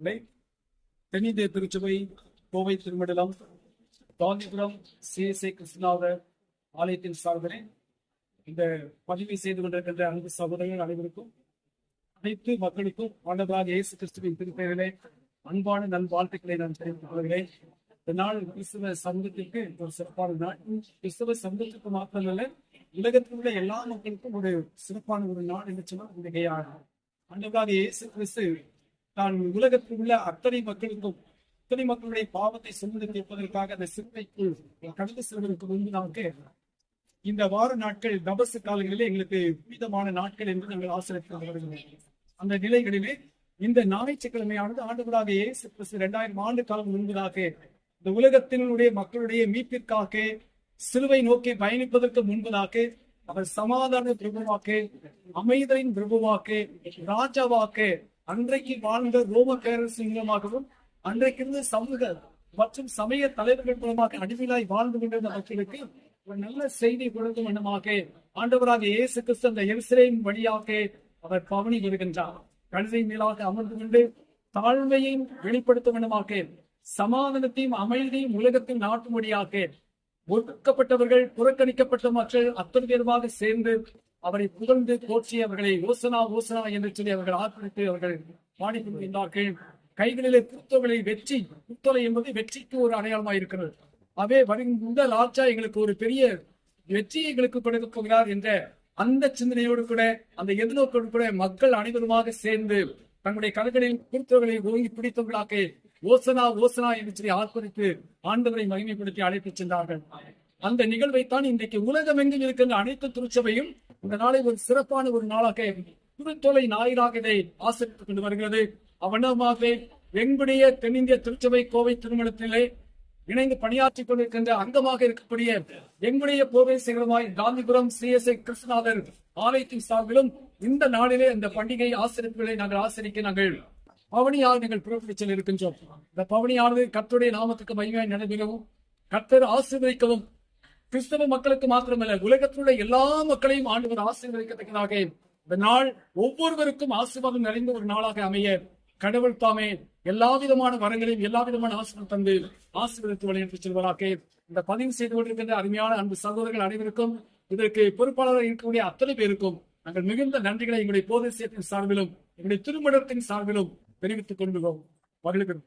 இல்லை. தென்னிந்திய திருச்சபை கோவை திருமண்டலம் காந்திபுரம் சிஎஸ்ஐ கிருஷ்ணாவர் ஆலயத்தின் சார்பிலே இந்த பதிவு செய்து கொண்டிருக்கின்ற அன்பு சகோதரர்கள் அனைவருக்கும் அனைத்து மக்களுக்கும் ஆண்டவராக இயேசு கிறிஸ்துவின் திருப்பெயரிலே அன்பான நல் வாழ்த்துக்களை நான் தெரிவித்துக் கொள்கிறேன். இந்த நாள் கிறிஸ்துவ சங்கத்திற்கு ஒரு சிறப்பான நாள். கிறிஸ்துவ சங்கத்திற்கு மாத்திரமல்ல உலகத்தில் உள்ள எல்லா மக்களுக்கும் ஒரு சிறப்பான ஒரு நாள் என்று சொன்னால் மிகையாகும் ஆண்டவராக இயேசு கிறிஸ்து நான் உலகத்தில் உள்ள அத்தனை மக்களுக்கும் அத்தனை மக்களுடைய பாவத்தை சுமந்து தீர்ப்பதற்காக அந்த சிறுமைக்குள் கடந்து செல்வதற்கு முன்பதாக இந்த வார நாட்கள் தபசு காலங்களிலே எங்களுக்கு புனிதமான நாட்கள் என்று நாங்கள் ஆசிரியர் வருகிறோம். அந்த நிலைகளிலே இந்த ஞாயிற்றுக்கிழமையானது ஆண்டுகளாக இயேசு கிறிஸ்து இரண்டாயிரம் ஆண்டு காலம் முன்பதாக இந்த உலகத்தினுடைய மக்களுடைய மீட்பிற்காக சிலுவை நோக்கி பயணிப்பதற்கு முன்பதாக அவர் சமாதான பிரபுவாக்கு அமைதலின் பிரபுவாக்கு ராஜாவாக்கு அன்றைக்கு வாழ்ந்த ரோம பேரரசு மூலமாகவும் அன்றைக்கிருந்த சமூக மற்றும் சமய தலைவர்கள் மூலமாக அடிமையாய் வாழ்ந்து கொண்டிருந்த மக்களுக்கு ஒரு நல்ல செய்தி கொடுக்கும் வண்ணமாக ஆண்டவராக இயேசு கிறிஸ்து அந்த எருசலேம் வழியாக அவர் பவனி வருகின்றார். கழுதை மேலாக அமர்ந்து கொண்டு தாழ்மையையும் வெளிப்படுத்தும் வண்ணமாக சமாதானத்தையும் அமைதியும் உலகத்தின் நாட்டுமொழியாக ஒடுக்கப்பட்டவர்கள் புறக்கணிக்கப்பட்ட மக்கள் அத்தனை பேருமாக சேர்ந்து அவரை புகழ்ந்து போற்றி அவர்களை ஓசனா ஓசனா என்று சொல்லி அவர்கள் ஆர்ப்பரித்து அவர்கள் பாடிக்கொண்டிருந்தார்கள். கைகளிலே புத்தொலை வெற்றி புத்தொலை என்பது வெற்றிக்கு ஒரு அடையாளமாக இருக்கிறது. அவே வருகின்ற ராஜா எங்களுக்கு ஒரு பெரிய வெற்றியை எங்களுக்கு கொடுக்க போகிறார் என்ற அந்த சிந்தனையோடு கூட அந்த எதிர்நோக்கோடு கூட மக்கள் அனைவருமாக சேர்ந்து தங்களுடைய கலைகளில் குறித்தவர்களை ஓங்கி பிடித்தவர்களாக ஓசனா ஓசனா என்று சொல்லி ஆர்ப்பரித்து ஆண்டவரை மகிமைப்படுத்தி அழைத்துச் சென்றார்கள். அந்த நிகழ்வைத்தான் இன்றைக்கு உலகமெங்கும் இருக்கின்ற அனைத்து திருச்சபையும் இந்த நாளை ஒரு சிறப்பான ஒரு நாளாக திருத்தொலை ஞாயிறாக இதை ஆசிரித்துக் கொண்டு வருகிறது. அவ்வளவுமாக எங்களுடைய தென்னிந்திய திருச்சபை கோவை திருமணத்திலே இணைந்து பணியாற்றிக் கொண்டிருக்கின்ற அங்கமாக இருக்கக்கூடிய எங்களுடைய கோவை சிகரமாய் காந்திபுரம் சிஎஸ்ஐ கிருஷ்ணநாதர் ஆலயத்தின் சார்பிலும் இந்த நாளிலே இந்த பண்டிகை ஆசிரியர்களை நாங்கள் ஆசிரிக்க நாங்கள் பவனியாக நாங்கள் புறப்படிச்சல் இருக்கின்றோம் இந்த பவனியானது கர்த்தருடைய நாமத்துக்கு மகிமையாய் நடைபெறவும் கர்த்தர் ஆசீர்வதிக்கவும் கிறிஸ்தவ மக்களுக்கு மாத்திரமல்ல உலகத்தில் உள்ள எல்லா மக்களையும் ஆண்டவர் ஆசீர்வதிக்கத்தக்கதாக. இந்த நாள் ஒவ்வொருவருக்கும் ஆசீர்வாதம் நிறைந்த ஒரு நாளாக அமைய கடவுள் தாமே எல்லா விதமான வரங்களையும் எல்லா விதமான ஆசீர்வாதம் தந்து ஆசீர்வதித்து வழிநடத்தி செல்வராக. இந்த பதிவு செய்து கொண்டிருக்கின்ற அருமையான அன்பு சகோதரர்கள் அனைவருக்கும் இதற்கு பொறுப்பாளராக இருக்கக்கூடிய அத்தனை பேருக்கும் நாங்கள் மிகுந்த நன்றிகளை எங்களுடைய போதேசியத்தின் சார்பிலும் எங்களுடைய திருமணத்தின் சார்பிலும் தெரிவித்துக் கொள்கிறோம். மகிழ்கிறோம்